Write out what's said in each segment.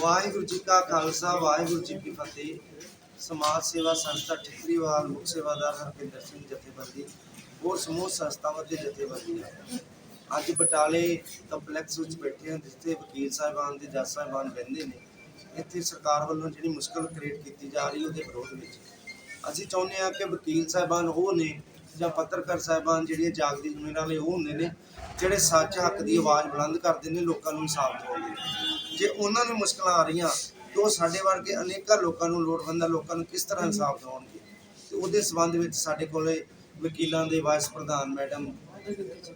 ਵਾਹਿਗੁਰੂ ਜੀ ਕਾ ਖਾਲਸਾ, ਵਾਹਿਗੁਰੂ ਜੀ ਕੀ ਫਤਿਹ। ਸਮਾਜ ਸੇਵਾ ਸੰਸਥਾ ਠਿਕਰੀਵਾਲ ਮੁੱਖ ਸੇਵਾਦਾਰ ਹਰਪਿੰਦਰ ਸਿੰਘ ਜਥੇਬੰਦੀ, ਹੋਰ ਸਮੂਹ ਸੰਸਥਾਵਾਂ ਦੇ ਜਥੇਬੰਦੀਆਂ ਅੱਜ ਬਟਾਲੇ ਕੰਪਲੈਕਸ ਵਿੱਚ ਬੈਠੇ ਹਾਂ, ਜਿੱਥੇ ਵਕੀਲ ਸਾਹਿਬਾਨ ਦੇ ਜੱਜ ਸਾਹਿਬਾਨ ਬਹਿੰਦੇ ਨੇ। ਇੱਥੇ ਸਰਕਾਰ ਵੱਲੋਂ ਜਿਹੜੀ ਮੁਸ਼ਕਲ ਕ੍ਰੀਏਟ ਕੀਤੀ ਜਾ ਰਹੀ ਉਹਦੇ ਵਿਰੋਧ ਵਿੱਚ। ਅਸੀਂ ਚਾਹੁੰਦੇ ਹਾਂ ਕਿ ਵਕੀਲ ਸਾਹਿਬਾਨ ਉਹ ਨੇ ਜਾਂ ਪੱਤਰਕਾਰ ਸਾਹਿਬਾਨ ਜਿਹੜੀਆਂ ਜਾਗਦੀ ਜ਼ਮੀਰਾਂ ਵਾਲੇ ਉਹ ਹੁੰਦੇ ਨੇ, ਜਿਹੜੇ ਸੱਚ ਹੱਕ ਦੀ ਆਵਾਜ਼ ਬੁਲੰਦ ਕਰਦੇ ਨੇ, ਲੋਕਾਂ ਨੂੰ ਇਨਸਾਫ ਦਿਵਾਉਂਦੇ ਨੇ। ਜੇ ਉਹਨਾਂ ਨੂੰ ਮੁਸ਼ਕਲਾਂ ਆ ਰਹੀਆਂ, ਤਾਂ ਉਹ ਸਾਡੇ ਵਰਗੇ ਅਨੇਕਾਂ ਲੋਕਾਂ ਨੂੰ ਲੋੜਵੰਦਾਂ ਲੋਕਾਂ ਨੂੰ ਕਿਸ ਤਰ੍ਹਾਂ ਇਨਸਾਫ ਦਿਵਾਉਣਗੇ ਤੇ ਉਹਦੇ ਸਬੰਧ ਵਿੱਚ ਸਾਡੇ ਕੋਲੇ ਵਕੀਲਾਂ ਦੇ ਵਾਈਸ ਪ੍ਰਧਾਨ ਮੈਡਮ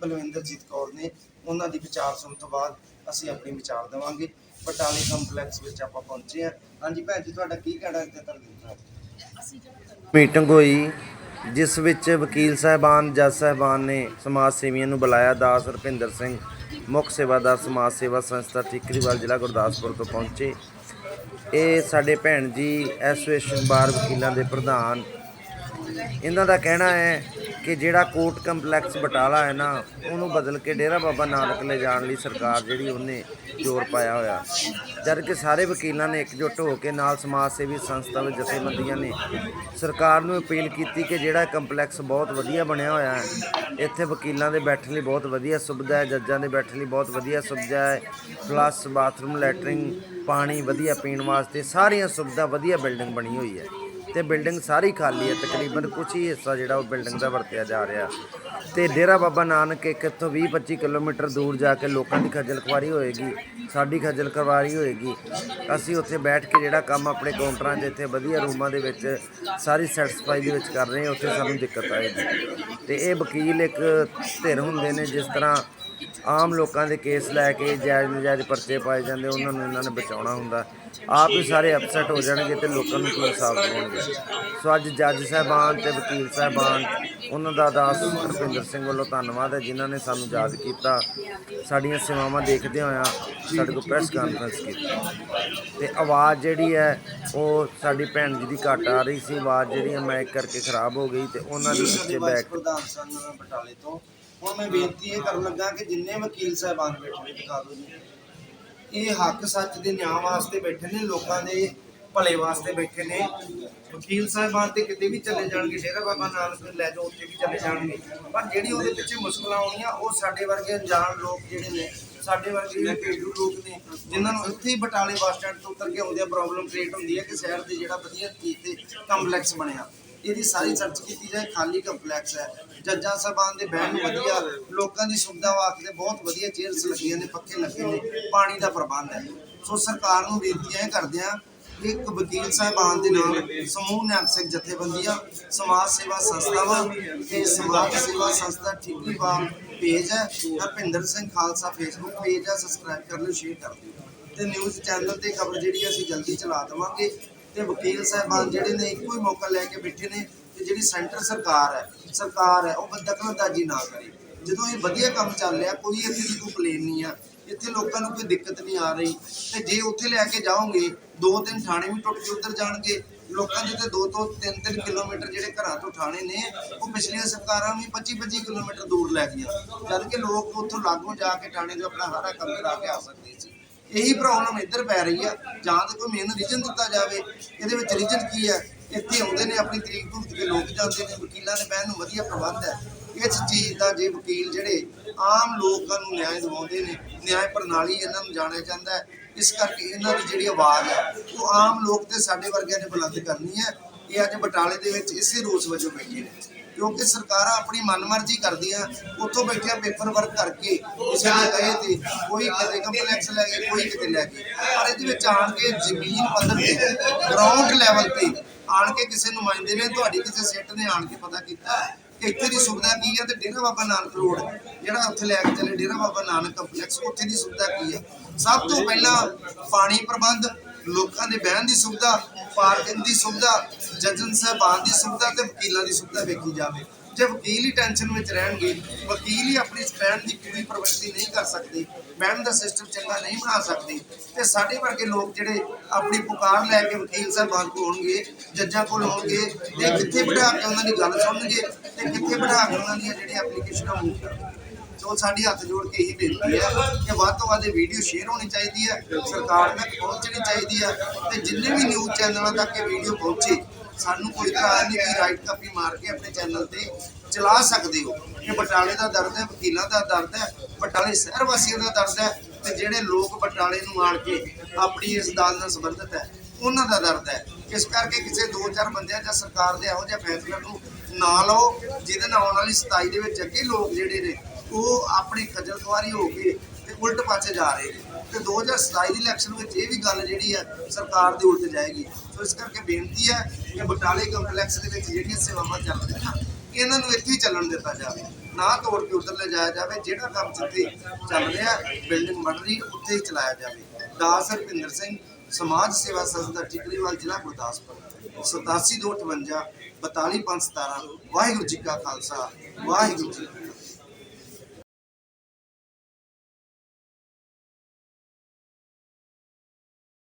ਬਲਵਿੰਦਰਜੀਤ ਕੌਰ ਨੇ ਉਹਨਾਂ ਦੀ ਵਿਚਾਰ ਸੁਣਨ ਤੋਂ ਬਾਅਦ ਅਸੀਂ ਆਪਣੀ ਵਿਚਾਰ ਦੇਵਾਂਗੇ। ਬਟਾਲੇ ਕੰਪਲੈਕਸ ਵਿੱਚ ਆਪਾਂ ਪਹੁੰਚੇ ਹਾਂ। ਹਾਂਜੀ ਭੈਣ ਜੀ, ਤੁਹਾਡਾ ਕੀ ਕਹਿਣਾ ਹੈ ਧਰਮਿੰਦਰ ਮੀਟਿੰਗ ਹੋਈ। ਜਿਸ ਵਿੱਚ ਵਕੀਲ ਸਾਹਿਬਾਨ, ਜੱਜ ਸਾਹਿਬਾਨ ਨੇ ਸਮਾਜ ਸੇਵੀਆਂ ਨੂੰ ਬੁਲਾਇਆ। ਦਾਸ ਰਪਿੰਦਰ ਸਿੰਘ, ਮੁੱਖ ਸੇਵਾਦਾਰ ਸਮਾਜ ਸੇਵਾ ਸੰਸਥਾ ਠੀਕਰੀਵਾਲ ਜ਼ਿਲ੍ਹਾ ਗੁਰਦਾਸਪੁਰ ਤੋਂ ਪਹੁੰਚੇ। ਇਹ ਸਾਡੇ ਭੈਣ ਜੀ, ਐਸੋਸੀਏਸ਼ਨ ਬਾਰ ਵਕੀਲਾਂ ਦੇ ਪ੍ਰਧਾਨ। ਇਹਨਾਂ ਦਾ ਕਹਿਣਾ ਹੈ ਕਿ ਜਿਹੜਾ ਕੋਰਟ ਕੰਪਲੈਕਸ ਬਟਾਲਾ ਹੈ ਨਾ, ਉਹਨੂੰ ਬਦਲ ਕੇ ਡੇਰਾ ਬਾਬਾ ਨਾਨਕ ਲੈ ਜਾਣ ਲਈ ਸਰਕਾਰ ਜਿਹੜੀ ਉਹਨੇ ਜ਼ੋਰ ਪਾਇਆ ਹੋਇਆ। ਜਦ ਕਿ ਸਾਰੇ ਵਕੀਲਾਂ ਨੇ ਇਕਜੁੱਟ ਹੋ ਕੇ ਨਾਲ ਸਮਾਜ ਸੇਵੀ ਸੰਸਥਾ ਵਿੱਚ ਜਥੇਬੰਦੀਆਂ ਨੇ ਸਰਕਾਰ ਨੂੰ ਅਪੀਲ ਕੀਤੀ ਕਿ ਜਿਹੜਾ ਕੰਪਲੈਕਸ ਬਹੁਤ ਵਧੀਆ ਬਣਿਆ ਹੋਇਆ ਹੈ, ਇੱਥੇ ਵਕੀਲਾਂ ਦੇ ਬੈਠਣ ਲਈ ਬਹੁਤ ਵਧੀਆ ਸੁਵਿਧਾ ਹੈ, ਜੱਜਾਂ ਦੇ ਬੈਠਣ ਲਈ ਬਹੁਤ ਵਧੀਆ ਸੁਵਿਧਾ ਹੈ ਪਲੱਸ ਬਾਥਰੂਮ, ਲੈਟਰਿੰਗ, ਪਾਣੀ ਵਧੀਆ ਪੀਣ ਵਾਸਤੇ ਸਾਰੀਆਂ ਸੁਵਿਧਾ ਵਧੀਆ ਬਿਲਡਿੰਗ ਬਣੀ ਹੋਈ ਹੈ। ਤੇ ਬਿਲਡਿੰਗ ਸਾਰੀ ਖਾਲੀ ਹੈ, ਤਕਰੀਬਨ ਕੁਝ ਹੀ ਹਿੱਸਾ ਜਿਹੜਾ ਉਹ ਬਿਲਡਿੰਗ ਦਾ ਵਰਤਿਆ ਜਾ ਰਿਹਾ। ਤੇ ਡੇਰਾ ਬਾਬਾ ਨਾਨਕ ਇੱਕ ਇੱਥੋਂ 20 25 ਕਿਲੋਮੀਟਰ ਦੂਰ ਜਾ ਕੇ ਲੋਕਾਂ ਦੀ ਖੱਜਲ ਖਵਾਰੀ ਹੋਏਗੀ, ਸਾਡੀ ਖੱਜਲ ਖਵਾਰੀ ਹੋਏਗੀ। ਅਸੀਂ ਉੱਥੇ ਬੈਠ ਕੇ ਜਿਹੜਾ ਕੰਮ ਆਪਣੇ ਕਾਊਂਟਰਾਂ 'ਚ ਇੱਥੇ ਵਧੀਆ ਰੂਮਾਂ ਦੇ ਵਿੱਚ ਸਾਰੀ ਸੈਟੀਸਫਾਈ ਦੇ ਵਿੱਚ ਕਰ ਰਹੇ ਹਾਂ, ਉੱਥੇ ਸਾਨੂੰ ਦਿੱਕਤ ਆਏਗੀ। ਤੇ ਇਹ ਵਕੀਲ ਇੱਕ ਧਿਰ ਹੁੰਦੇ ਨੇ, ਜਿਸ ਤਰ੍ਹਾਂ ਆਮ ਲੋਕਾਂ ਦੇ ਕੇਸ ਲੈ ਕੇ ਜਾਇਜ਼ ਨਜਾਇਜ਼ ਪਰਚੇ ਪਾਏ ਜਾਂਦੇ, ਉਹਨਾਂ ਨੂੰ ਇਹਨਾਂ ਨੇ ਬਚਾਉਣਾ ਹੁੰਦਾ। ਆਪ ਹੀ ਸਾਰੇ ਅਪਸੈਟ ਹੋ ਜਾਣਗੇ ਤੇ ਲੋਕਾਂ ਨੂੰ ਕੀ ਇਨਸਾਫ ਦਿਵਾਉਣਗੇ ਸੋ ਅੱਜ ਜੱਜ ਸਾਹਿਬਾਨ ਤੇ ਵਕੀਲ ਸਾਹਿਬਾਨ, ਉਹਨਾਂ ਦਾ ਦਾਸ ਰੁਪਿੰਦਰ ਸਿੰਘ ਵੱਲੋਂ ਧੰਨਵਾਦ ਹੈ, ਜਿਨ੍ਹਾਂ ਨੇ ਸਾਨੂੰ ਯਾਦ ਕੀਤਾ। ਸਾਡੀਆਂ ਸੇਵਾਵਾਂ ਦੇਖਦੇ ਹੋਇਆਂ ਸਾਡੇ ਕੋਲ ਪ੍ਰੈਸ ਕਾਨਫਰੰਸ ਕੀਤੀ। ਤੇ ਆਵਾਜ਼ ਜਿਹੜੀ ਹੈ, ਉਹ ਸਾਡੀ ਭੈਣ ਜੀ ਦੀ ਘੱਟ ਆ ਰਹੀ ਸੀ। ਆਵਾਜ਼ ਜਿਹੜੀ ਹੈ ਮਾਈਕ ਕਰਕੇ ਖਰਾਬ ਹੋ ਗਈ ਤੇ ਉਹਨਾਂ ਦੇ ਬੱਚੇ ਬੈਕ ਪ੍ਰਧਾਨ ਸਨ ਬਟਾਲੇ ਤੋਂ ਹੁਣ ਮੈਂ ਬੇਨਤੀ ਇਹ ਕਰਨ ਲੱਗਾ ਕਿ ਜਿੰਨੇ ਵਕੀਲ ਸਾਹਿਬਾਨ ਬੈਠੇ ਨੇ ਦਿਖਾ ਦਿਓ ਜੀ ਇਹ ਹੱਕ ਸੱਚ ਦੇ ਨਿਆਂ ਵਾਸਤੇ ਬੈਠੇ ਨੇ, ਲੋਕਾਂ ਦੇ ਭਲੇ ਵਾਸਤੇ ਬੈਠੇ ਨੇ। ਵਕੀਲ ਸਾਹਿਬਾਨ ਤੇ ਕਿਤੇ ਵੀ ਚਲੇ ਜਾਣਗੇ, ਡੇਰਾ ਬਾਬਾ ਨਾਨਕ ਲੈ ਜਾਓ, ਉੱਥੇ ਵੀ ਚਲੇ ਜਾਣਗੇ। ਪਰ ਜਿਹੜੀ ਉਹਦੇ ਪਿੱਛੇ ਮੁਸ਼ਕਲਾਂ ਆਉਣੀਆਂ, ਉਹ ਸਾਡੇ ਵਰਗੇ ਅਣਜਾਣ ਲੋਕ ਜਿਹੜੇ ਨੇ, ਸਾਡੇ ਵਰਗੇ ਜਿਹੜੇ ਪੇਂਡੂ ਲੋਕ ਨੇ, ਜਿਨ੍ਹਾਂ ਨੂੰ ਇੱਥੇ ਹੀ ਬਟਾਲੇ ਬੱਸ ਸਟੈਂਡ ਤੋਂ ਉਤਰ ਕੇ ਆਉਂਦੇ ਆ ਪ੍ਰੋਬਲਮ ਕ੍ਰੀਏਟ ਹੁੰਦੀ ਹੈ ਕਿ ਸ਼ਹਿਰ ਦੇ ਜਿਹੜਾ ਵਧੀਆ ਚੀਜ਼ ਤੇ ਕੰਪਲੈਕਸ ਬਣਿਆ। ਇਹਦੀ ਸਾਰੀ ਸਰਚ ਕੀਤੀ ਜਾਏ, ਖਾਲੀ ਕੰਪਲੈਕਸ ਹੈ। ਜੱਜਾਂ ਸਾਹਿਬਾਨ ਦੇ ਬਹਿਣ ਨੂੰ ਵਧੀਆ, ਲੋਕਾਂ ਦੀ ਸੁਵਿਧਾ ਵਾਸਤੇ ਬਹੁਤ ਵਧੀਆ ਚੇਅਰਸ ਲੱਗੀਆਂ ਨੇ, ਪੱਖੇ ਲੱਗੇ ਨੇ, ਪਾਣੀ ਦਾ ਪ੍ਰਬੰਧ ਹੈ। ਸੋ ਸਰਕਾਰ ਨੂੰ ਬੇਨਤੀਆਂ ਇਹ ਕਰਦੇ ਆ ਇੱਕ ਵਕੀਲ ਸਾਹਿਬਾਨ ਦੇ ਨਾਲ ਸਮੂਹ ਨਿਹੰਗ ਸਿੰਘ ਜਥੇਬੰਦੀਆਂ, ਸਮਾਜ ਸੇਵਾ ਸੰਸਥਾਵਾਂ ਤੇ ਸਮਾਜ ਸੇਵਾ ਸੰਸਥਾ ਠੀਕਰੀਵਾਲ ਪੇਜ ਹੈ, ਹਰਪਿੰਦਰ ਸਿੰਘ ਖਾਲਸਾ ਫੇਸਬੁੱਕ ਪੇਜ ਹੈ ਸਬਸਕ੍ਰਾਈਬ ਕਰ ਲਿਓ ਸ਼ੇਅਰ ਕਰ ਦਿਓ। ਤੇ ਨਿਊਜ਼ ਚੈਨਲ ਤੇ ਖਬਰ ਜਿਹੜੀ ਅਸੀਂ ਜਲਦੀ ਚਲਾ ਦੇਵਾਂਗੇ। ਤੇ ਵਕੀਲ ਸਾਹਿਬਾਨ ਜਿਹੜੇ ਨੇ ਇੱਕੋ ਹੀ ਮੌਕਾ ਲੈ ਕੇ ਬੈਠੇ ਨੇ ਤੇ ਜਿਹੜੀ ਸੈਂਟਰ ਸਰਕਾਰ ਹੈ ਸਰਕਾਰ ਹੈ, ਉਹ ਦਖਲਅੰਦਾਜ਼ੀ ਨਾ ਕਰੇ। ਜਦੋਂ ਇਹ ਵਧੀਆ ਕੰਮ ਚੱਲ ਰਿਹਾ, ਕੋਈ ਇੱਥੇ ਦੀ ਕੰਪਲੇਨ ਨਹੀਂ ਆ, ਇੱਥੇ ਲੋਕਾਂ ਨੂੰ ਕੋਈ ਦਿੱਕਤ ਨਹੀਂ ਆ ਰਹੀ, ਤੇ ਜੇ ਉੱਥੇ ਲੈ ਕੇ ਜਾਓਗੇ ਦੋ ਤਿੰਨ ਥਾਣੇ ਵੀ ਟੁੱਟ ਕੇ ਉੱਧਰ ਜਾਣਗੇ, ਲੋਕਾਂ ਦੇ ਤੇ ਦੋ ਤੋਂ ਤਿੰਨ ਤਿੰਨ ਕਿਲੋਮੀਟਰ ਜਿਹੜੇ ਘਰਾਂ ਤੋਂ ਥਾਣੇ ਨੇ, ਉਹ ਪਿਛਲੀਆਂ ਸਰਕਾਰਾਂ ਵੀ 25 25 ਕਿਲੋਮੀਟਰ ਦੂਰ ਲੈ ਗਈਆਂ। ਜਦ ਕਿ ਲੋਕ ਉੱਥੋਂ ਲਾਗੋਂ ਜਾ ਕੇ ਥਾਣੇ ਤੋਂ ਆਪਣਾ ਸਾਰਾ ਕੰਮ ਕਰਾ ਕੇ ਆ ਸਕਦੇ ਸੀ। ਇਹੀ ਪ੍ਰੋਬਲਮ ਇੱਧਰ ਪੈ ਰਹੀ ਆ। ਜਾਂ ਤਾਂ ਕੋਈ ਮੇਨ ਰੀਜਨ ਦਿੱਤਾ ਜਾਵੇ, ਇਹਦੇ ਵਿੱਚ ਰੀਜਨ ਕੀ ਹੈ ਇੱਥੇ ਆਉਂਦੇ ਨੇ ਆਪਣੀ ਤਰੀਕ ਭੁਗਤ ਕੇ ਲੋਕ ਜਾਂਦੇ ਨੇ, ਵਕੀਲਾਂ ਦੇ ਬਹਿਣ ਨੂੰ ਵਧੀਆ ਪ੍ਰਬੰਧ ਹੈ। ਇਸ ਚੀਜ਼ ਦਾ ਜੇ ਵਕੀਲ ਜਿਹੜੇ ਆਮ ਲੋਕਾਂ ਨੂੰ ਨਿਆਂ ਦਿਵਾਉਂਦੇ ਨੇ, ਨਿਆਂ ਪ੍ਰਣਾਲੀ ਇਹਨਾਂ ਨੂੰ ਜਾਣਿਆ ਜਾਂਦਾ ਹੈ। ਇਸ ਕਰਕੇ ਇਹਨਾਂ ਦੀ ਜਿਹੜੀ ਆਵਾਜ਼ ਹੈ ਉਹ ਆਮ ਲੋਕ ਤੇ ਸਾਡੇ ਵਰਗਿਆਂ ਨੇ ਬੁਲੰਦ ਕਰਨੀ ਹੈ। ਇਹ ਅੱਜ ਬਟਾਲੇ ਦੇ ਵਿੱਚ ਇਸੇ ਰੋਸ ਵਜੋਂ ਬੈਠੇ ਨੇ। ਕਿਉਂਕਿ ਸਰਕਾਰਾਂ ਆਪਣੀ ਮਨਮਰਜ਼ੀ ਕਰਦੀਆਂ, ਉੱਥੋਂ ਬੈਠਿਆ ਪੇਪਰ ਵਰਕ ਕਰਕੇ ਕਿਸੇ ਨੇ ਕਹੇ ਤੇ ਕੋਈ ਕਿਤੇ ਕੰਪਲੈਕਸ ਲੈ ਗਏ ਕੋਈ ਕਿਤੇ ਲੈ ਗਏ ਪਰ ਇਹਦੇ ਵਿੱਚ ਆਣ ਕੇ ਜ਼ਮੀਨ ਪੱਧਰ ਤੇ ਗਰਾਊਂਡ ਲੈਵਲ ਤੇ ਆਣ ਕੇ ਕਿਸੇ ਨੁਮਾਇੰਦੇ ਨੇ, ਤੁਹਾਡੀ ਕਿਸੇ ਸੈੱਟ ਨੇ ਆਣ ਕੇ ਪਤਾ ਕੀਤਾ ਕਿ ਇੱਥੇ ਦੀ ਸੁਵਿਧਾ ਕੀ ਹੈ ਤੇ ਡੇਰਾ ਬਾਬਾ ਨਾਨਕ ਰੋਡ, ਜਿਹੜਾ ਉੱਥੇ ਲੈ ਕੇ ਚੱਲੇ ਡੇਰਾ ਬਾਬਾ ਨਾਨਕ ਕੰਪਲੈਕਸ ਉੱਥੇ ਦੀ ਸੁਵਿਧਾ ਕੀ ਹੈ? ਸਭ ਤੋਂ ਪਹਿਲਾਂ ਪਾਣੀ ਪ੍ਰਬੰਧ ਲੋਕਾਂ ਦੇ ਬਹਿਣ ਦੀ ਸੁਵਿਧਾ, ਪਾਰਕਿੰਗ ਦੀ ਸੁਵਿਧਾ, ਜੱਜਨ ਸਾਹਿਬਾਨ ਦੀ ਸੁਵਿਧਾ ਤੇ ਵਕੀਲਾਂ ਦੀ ਸੁਵਿਧਾ ਵੇਖੀ ਜਾਵੇ। ਜੇ ਵਕੀਲ ਹੀ ਟੈਨਸ਼ਨ ਵਿੱਚ ਰਹਿਣਗੇ, ਵਕੀਲ ਹੀ ਆਪਣੀ ਬਹਿਣ ਦੀ ਪੂਰੀ ਪ੍ਰਵਿਰਤੀ ਨਹੀਂ ਕਰ ਸਕਦੇ, ਬਹਿਣ ਦਾ ਸਿਸਟਮ ਚੰਗਾ ਨਹੀਂ ਬਣਾ ਸਕਦੇ, ਤੇ ਸਾਡੇ ਵਰਗੇ ਲੋਕ ਜਿਹੜੇ ਆਪਣੀ ਪੁਕਾਰ ਲੈ ਕੇ ਵਕੀਲ ਸਾਹਿਬਾਨ ਕੋਲ ਹੋਣਗੇ, ਜੱਜਾਂ ਕੋਲ ਹੋਣਗੇ, ਤੇ ਕਿੱਥੇ ਬਿਠਾ ਕੇ ਉਹਨਾਂ ਦੀ ਗੱਲ ਸੁਣਨਗੇ, ਤੇ ਕਿੱਥੇ ਬਿਠਾ ਕੇ ਉਹਨਾਂ ਦੀਆਂ ਜਿਹੜੀਆਂ ਐਪਲੀਕੇਸ਼ਨਾਂ ਮੂਵ ਕਰਨਗੇ ਸਾਡੀ ਹੱਥ ਜੋੜ ਕੇ ਇਹੀ ਬੇਨਤੀ ਹੈ ਕਿ ਵੱਧ ਤੋਂ ਵੱਧ ਵੀਡੀਓ ਸ਼ੇਅਰ ਹੋਣੀ ਚਾਹੀਦੀ ਹੈ, ਸਰਕਾਰ ਤੱਕ ਪਹੁੰਚਣੀ ਚਾਹੀਦੀ ਹੈ ਤੇ ਜਿੰਨੇ ਵੀ ਨਿਊਜ਼ ਚੈਨਲਾਂ ਤੱਕ ਇਹ ਵੀਡੀਓ ਪਹੁੰਚੇ, ਸਾਨੂੰ ਕੋਈ ਤਰ੍ਹਾਂ ਨਹੀਂ ਕਿ ਰਾਈਟ ਕਾਪੀ ਮਾਰ ਕੇ ਆਪਣੇ ਚੈਨਲ ਤੇ ਚਲਾ ਸਕਦੇ ਹੋ। ਇਹ ਬਟਾਲੇ ਦਾ ਦਰਦ ਹੈ, ਵਕੀਲਾਂ ਦਾ ਦਰਦ ਹੈ, ਬਟਾਲੇ ਸ਼ਹਿਰ ਵਾਸੀਆਂ ਦਾ ਦਰਦ ਹੈ ਤੇ ਜਿਹੜੇ ਲੋਕ ਬਟਾਲੇ ਨੂੰ ਆਣ ਕੇ ਆਪਣੀ ਇਸ ਦਾਲ ਨਾਲ ਸੰਬੰਧਿਤ ਹੈ, ਉਹਨਾਂ ਦਾ ਦਰਦ ਹੈ। ਇਸ ਕਰਕੇ ਕਿਸੇ ਦੋ ਚਾਰ ਬੰਦਿਆਂ ਜਾਂ ਸਰਕਾਰ ਦੇ ਇਹੋ ਜਿਹੇ ਫੈਸਲੇ ਨੂੰ ਨਾ ਲਓ, ਜਿਹਦੇ ਨਾਲ ਆਉਣ ਵਾਲੀ 27 ਦੇ ਵਿੱਚ ਅੱਗੇ ਲੋਕ ਜਿਹੜੇ ਨੇ ਉਹ ਆਪਣੀ ਖੱਜਲ ਖੁਆਰੀ ਹੋ ਕੇ ਤੇ ਉਲਟ ਪਾਸੇ ਜਾ ਰਹੇ ਨੇ। ਤੇ 2027 ਦੀ ਇਲੈਕਸ਼ਨ ਵਿੱਚ ਇਹ ਵੀ ਗੱਲ ਜਿਹੜੀ ਹੈ, ਸਰਕਾਰ ਦੇ ਉਲਟ ਜਾਏਗੀ। ਸੋ ਇਸ ਕਰਕੇ ਬੇਨਤੀ ਹੈ ਕਿ ਬਟਾਲੇ ਕੰਪਲੈਕਸ ਦੇ ਵਿੱਚ ਜਿਹੜੀਆਂ ਸੇਵਾਵਾਂ ਚੱਲ ਰਹੀਆਂ ਇਹਨਾਂ ਨੂੰ ਇੱਥੇ ਹੀ ਚੱਲਣ ਦਿੱਤਾ ਜਾਵੇ। ਨਾ ਤੋੜ ਕੇ ਉਧਰ ਲਿਜਾਇਆ ਜਾਵੇ, ਜਿਹੜਾ ਕੰਮ ਜਿੱਥੇ ਚੱਲ ਰਿਹਾ ਬਿਲਡਿੰਗ ਬਣ ਰਹੀ ਉੱਥੇ ਹੀ ਚਲਾਇਆ ਜਾਵੇ। ਦਾਸ ਹਰਪਿੰਦਰ ਸਿੰਘ, ਸਮਾਜ ਸੇਵਾ ਸੰਸਥਾ, ਟਿਕਰੀਵਾਲ ਜ਼ਿਲ੍ਹਾ ਗੁਰਦਾਸਪੁਰ। 8758 42517 ਵਾਹਿਗੁਰੂ ਜੀ ਕਾ ਖਾਲਸਾ, ਵਾਹਿਗੁਰੂ ਜੀ